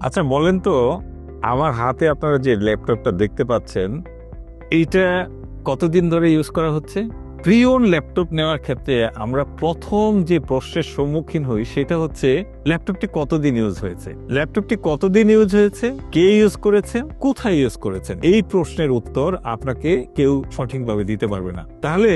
আচ্ছা বলেন তো, আমার হাতে আপনারা যে ল্যাপটপটা দেখতে পাচ্ছেন, এইটা কতদিন ধরে ইউজ করা হচ্ছে? প্রিয়ন ল্যাপটপ নেওয়ার ক্ষেত্রে আমরা প্রথম যে প্রশ্নের সম্মুখীন হই সেটা হচ্ছে ল্যাপটপটি কতদিন ইউজ হয়েছে? ল্যাপটপটি কতদিন ইউজ হয়েছে? কে ইউজ করেছেন কোথায় ইউজ করেছেন? এই প্রশ্নের উত্তর আপনাকে কেউ সঠিকভাবে দিতে পারবে না। তাহলে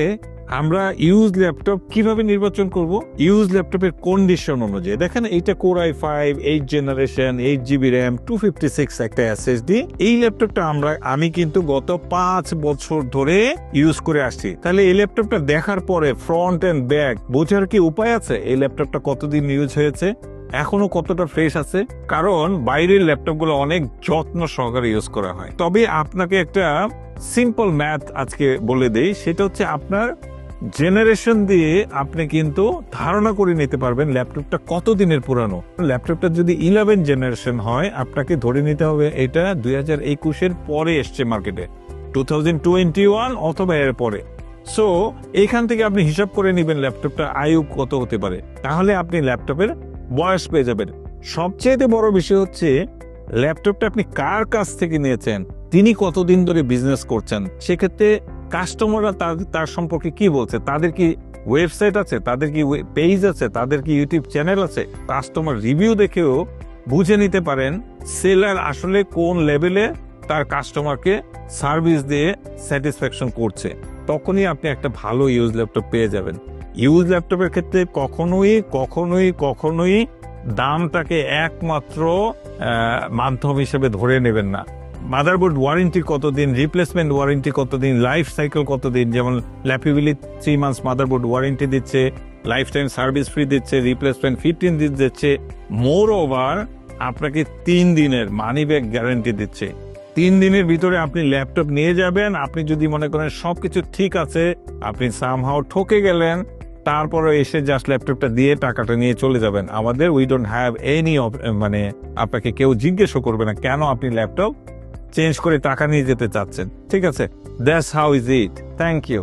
আমরা ইউজ ল্যাপটপ কীভাবে নির্বাচন করব? ইউজ ল্যাপটপের কন্ডিশন অনুযায়ী। দেখেন এইটা core I five eight generation eight GB RAM two fifty six একটা এসএসডি এই ল্যাপটপটা আমরা, আমি কিন্তু গত পাঁচ বছর ধরে ইউজ করে আসছি। তাহলে এই ল্যাপটপটা দেখার পরে ফ্রন্ট এন্ড ব্যাক বোঝার কি উপায় আছে? এই ল্যাপটপটা কতদিন ইউজ হয়েছে? এখনও কতটা ফ্রেশ আছে? কারণ বাইরের ল্যাপটপগুলো অনেক যত্ন সহকারে ইউজ করা হয়। তবে আপনাকে একটা সিম্পল ম্যাথ আজকে বলে দেই, সেটা হচ্ছে আপনার জেনারেশন দিয়ে আপনি কিন্তু ধারণা করে নিতে পারবেন ল্যাপটপটা কত দিনের পুরানো। ল্যাপটপটা যদি ইলেভেন জেনারেশন হয়, আপনাকে ধরে নিতে হবে এটা দুই হাজার একুশের পরে এসছে মার্কেটে টু থাউজেন্ড টোয়েন্টি ওয়ান অথবা এর পরে। সো এইখান থেকে আপনি হিসাব করে নেবেন ল্যাপটপটা আয়ু কত হতে পারে। তাহলে আপনি ল্যাপটপের বয়স পেয়ে যাবেন। সবচেয়ে বড় বিষয় হচ্ছে, ল্যাপটপটা আপনি কার কাছ থেকে নিয়েছেন? তিনি কতদিন ধরে বিজনেস করছেন? সেক্ষেত্রে কাস্টমাররা তার সম্পর্কে কি বলছে? তাদের কি ওয়েবসাইট আছে? তাদের কি পেজ আছে? তাদের কি ইউটিউব চ্যানেল আছে? কাস্টমার রিভিউ দেখেও বুঝে নিতে পারেন সেলার আসলে কোন লেভেলে তার কাস্টমারকে সার্ভিস দিয়ে স্যাটিসফ্যাকশন করছে। তখনই আপনি একটা ভালো ইউজ ল্যাপটপ পেয়ে যাবেন। ইউজ ল্যাপটপের ক্ষেত্রে কখনোই কখনোই কখনোই দামটাকে একমাত্র মাধ্যম হিসেবে ধরে নেবেন না। মাদারবোর্ড ওয়ারেন্টি কতদিন রিপ্লেসমেন্ট ওয়ারেন্টি কতদিন লাইফ সাইকেল কতদিন, যেমন ল্যাপিবিলি থ্রি মান্থস মাদারবোর্ড ওয়ারেন্টি দিচ্ছে লাইফ টাইম সার্ভিস ফ্রি দিচ্ছে রিপ্লেসমেন্ট ফিফটিন দিন দিচ্ছে মোর ওভার আপনাকে তিন দিনের মানি ব্যাগ গ্যারান্টি দিচ্ছে। তিন দিনের ভিতরে আপনি ল্যাপটপ নিয়ে যাবেন, আপনি যদি মনে করেন সবকিছু ঠিক আছে, আপনি সামহাও ঠকে গেলেন তারপরে এসে জাস্ট ল্যাপটপটা দিয়ে টাকাটা নিয়ে চলে যাবেন। আমাদের উই ডোন্ট হ্যাভ এনি মানে আপনাকে কেউ জিজ্ঞেসও করবে না, কেন আপনি ল্যাপটপ চেঞ্জ করে টাকা নিয়ে যেতে চাচ্ছেন? ঠিক আছে? That's how is it thank you